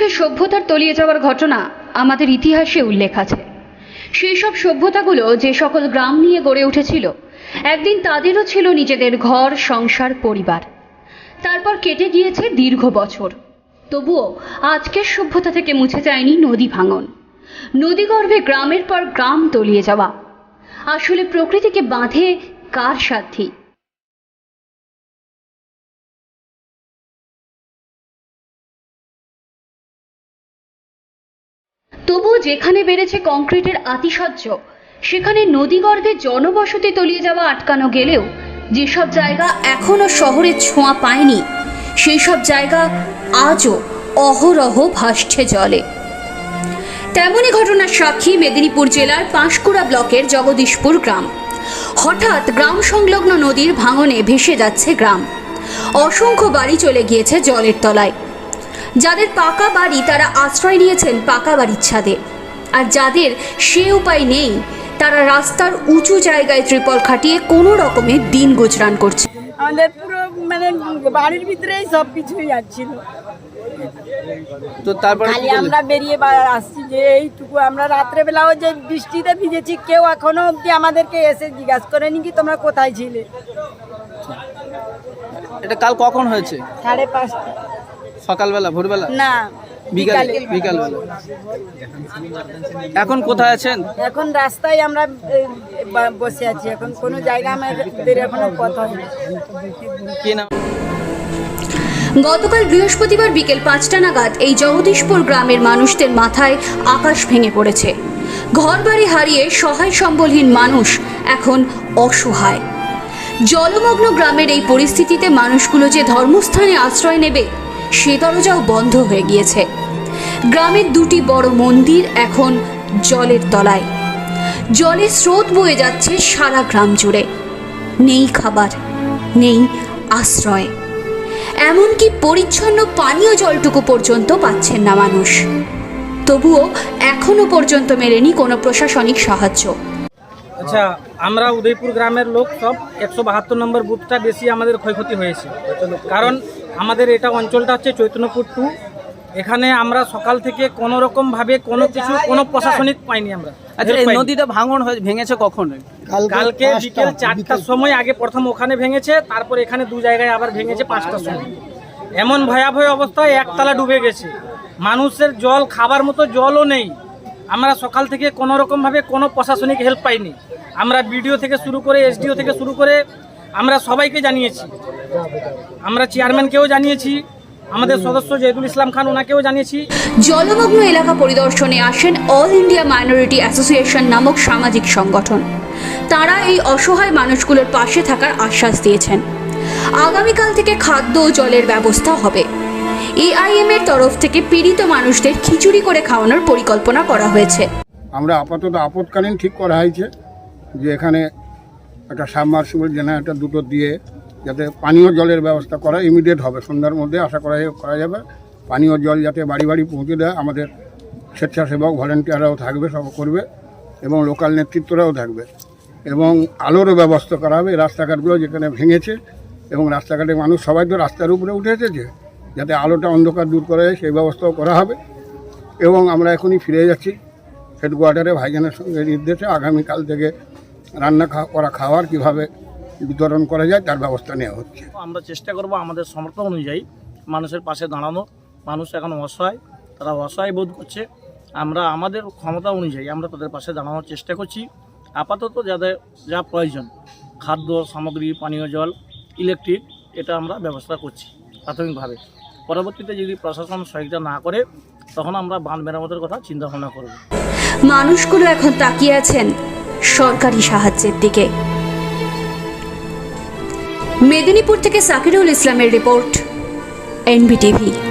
মুখে সভ্যতার তলিয়ে যাওয়ার ঘটনা আমাদের ইতিহাসে উল্লেখ আছে। সেই সব সভ্যতাগুলো যে সকল গ্রাম নিয়ে গড়ে উঠেছিল, একদিন তাদেরও ছিল নিজেদের ঘর, সংসার, পরিবার। তারপর কেটে গিয়েছে দীর্ঘ বছর। তবুও আজকের সভ্যতা থেকে মুছে যায়নি নদী ভাঙন। নদীগর্ভে গ্রামের পর গ্রাম তলিয়ে যাওয়া। আসলে প্রকৃতিকে বাঁধে কার সাধ্যি? তবুও যেখানে বেড়েছে কংক্রিটের আতিশয্য, সেখানে নদীগর্ভে জনবসতি তলিয়ে যাওয়া আটকানো গেলেও যেসব জায়গা এখনও শহরের ছোঁয়া পায়নি সেই সব জায়গা আজও অহরহ ভাসছে জলে। তেমনই ঘটনার সাক্ষী মেদিনীপুর জেলার পাঁশকুড়া ব্লকের জগদীশপুর গ্রাম। হঠাৎ গ্রাম সংলগ্ন নদীর ভাঙনে ভেসে যাচ্ছে গ্রাম। অসংখ্য বাড়ি চলে গিয়েছে জলের তলায়। যাদের পাকা বাড়ি তারা আশ্রয় নিয়েছেন পাকা বাড়ির ছাদে। আর যাদের সে উপায় নেই তারা রাস্তার উঁচু জায়গায় ত্রিপল খাটিয়ে কোনো রকমে দিন গুজরান করছে। আমাদের পুরো মানে বাড়ির ভিতরেই সব কিছুই যাচ্ছিল তো তারপরে খালি আমরা বেরিয়ে আসছি যে এইটুকু আমরা রাত্রেবেলাও যে বৃষ্টিতে ভিজেছি কেউ এখনও অবধি আমাদেরকে এসে জিজ্ঞাসা করেনি কি তোমরা কোথায় ছিলে। এটা কাল কখন হয়েছে? সাড়ে পাঁচটা। সকালবেলা ভোরবেলা? না বিকাল বিকালবেলা। এখন কোথায় আছেন? এখন রাস্তায় আমরা এই, বা- বসে আছি। এখন কোনো জায়গা আমাদের এখনও পথ হয়নি। কি নাম? গতকাল বৃহস্পতিবার বিকেল পাঁচটা নাগাদ এই জগদীশপুর গ্রামের মানুষদের মাথায় আকাশ ভেঙে পড়েছে। ঘরবাড়ি হারিয়ে সহায় সম্বলহীন মানুষ এখন অসহায়। জলমগ্ন গ্রামের এই পরিস্থিতিতে মানুষগুলো যে ধর্মস্থানে আশ্রয় নেবে সে দরজাও বন্ধ হয়ে গিয়েছে। গ্রামের দুটি বড় মন্দির এখন জলের তলায়। জলের স্রোত বয়ে যাচ্ছে সারা গ্রাম জুড়ে। নেই খাবার, নেই আশ্রয়। এমনকি পরিচ্ছন্ন পানীয় জলটুকু পর্যন্ত পাচ্ছেন না মানুষ। তবুও এখনও পর্যন্ত মেলেনি কোনো প্রশাসনিক সাহায্য। আচ্ছা আমরা উদয়পুর গ্রামের লোক সব একশো বাহাত্তর নম্বর বুথটা বেশি আমাদের ক্ষয়ক্ষতি হয়েছে। কারণ আমাদের এটা অঞ্চলটা হচ্ছে চৈতন্যপুর টু এখানে আমরা সকাল থেকে কোনো রকম ভাবে কোনো কিছু কোনো প্রশাসনিক পাইনি আমরা। আচ্ছা এই নদীটা ভাঙন হয়ে ভেঙেছে কখন? কালকে বিকেল চারটার সময় আগে প্রথম ওখানে ভেঙেছে তারপর এখানে দু জায়গায় আবার ভেঙেছে পাঁচটার সময়। এমন ভয়াবহ অবস্থায় একতলা ডুবে গেছে। মানুষের জল খাবার মতো জলও নেই। আমরা সকাল থেকে কোনো রকমভাবে কোনো প্রশাসনিক হেল্প পাইনি। আমরা বিডিও থেকে শুরু করে এসডিও থেকে শুরু করে আমরা সবাইকে জানিয়েছি। আমরা চেয়ারম্যানকেও জানিয়েছি আমাদের সদস্য জয়দুল ইসলাম খান ওনাকেও জানিয়েছি। জলমগ্ন এলাকা পরিদর্শনে আসেন অল ইন্ডিয়া মাইনরিটি অ্যাসোসিয়েশন নামক সামাজিক সংগঠন। তারা এই অসহায় মানুষগুলোর পাশে থাকার আশ্বাস দিয়েছেন। আগামীকাল থেকে খাদ্য ও জলের ব্যবস্থা হবে। এআইএম এর তরফ থেকে পীড়িত মানুষদের খিচুড়ি করে খাওয়ানোর পরিকল্পনা করা হয়েছে। আমরা আপাতত আপৎকালীন ঠিক করা হয়েছে যে এখানে একটা সাবমার্সিবল জেনারেটর দুটো দিয়ে যাতে পানীয় জলের ব্যবস্থা করা ইমিডিয়েট হবে। সন্ধ্যার মধ্যে আশা করা করা যাবে। পানীয় জল যাতে বাড়ি বাড়ি পৌঁছে দেয়, আমাদের স্বেচ্ছাসেবক ভলেন্টিয়াররাও থাকবে, সব করবে, এবং লোকাল নেতৃত্বরাও থাকবে। এবং আলোরও ব্যবস্থা করা হবে, রাস্তাঘাটগুলো যেখানে ভেঙেছে, এবং রাস্তাঘাটে মানুষ সবাই তো রাস্তার উপরে উঠে এসেছে, যাতে আলোটা অন্ধকার দূর করা যায় সেই ব্যবস্থাও করা হবে। এবং আমরা এখনই ফিরে যাচ্ছি হেডকোয়ার্টারে ভাইজানের সঙ্গে নির্দেশে আগামীকাল থেকে রান্না খা- করা খাবার কীভাবে বিতরণ করা যায় তার ব্যবস্থা নেওয়া হচ্ছে। আমরা চেষ্টা করব আমাদের সমর্থন অনুযায়ী মানুষের পাশে দাঁড়ানো মানুষ এখন অসহায় তারা অসহায় বোধ করছে। আমরা আমাদের ক্ষমতা অনুযায়ী আমরা তাদের পাশে দাঁড়ানোর চেষ্টা করছি। আপাতত যাদের যা প্রয়োজন খাদ্য সামগ্রী পানীয় জল ইলেকট্রিক এটা আমরা ব্যবস্থা করছি প্রাথমিকভাবে। পরবর্তীতে যদি প্রশাসন সহায়তা না করে তখন আমরা বাঁধ মেরামতের কথা চিন্তা ভাবনা করব। মানুষগুলো এখন তাকিয়ে আছেন। সরকারি সাহায্যের দিকে। মেদিনীপুর থেকে সাকিরুল ইসলামের রিপোর্ট এনবিটিভি।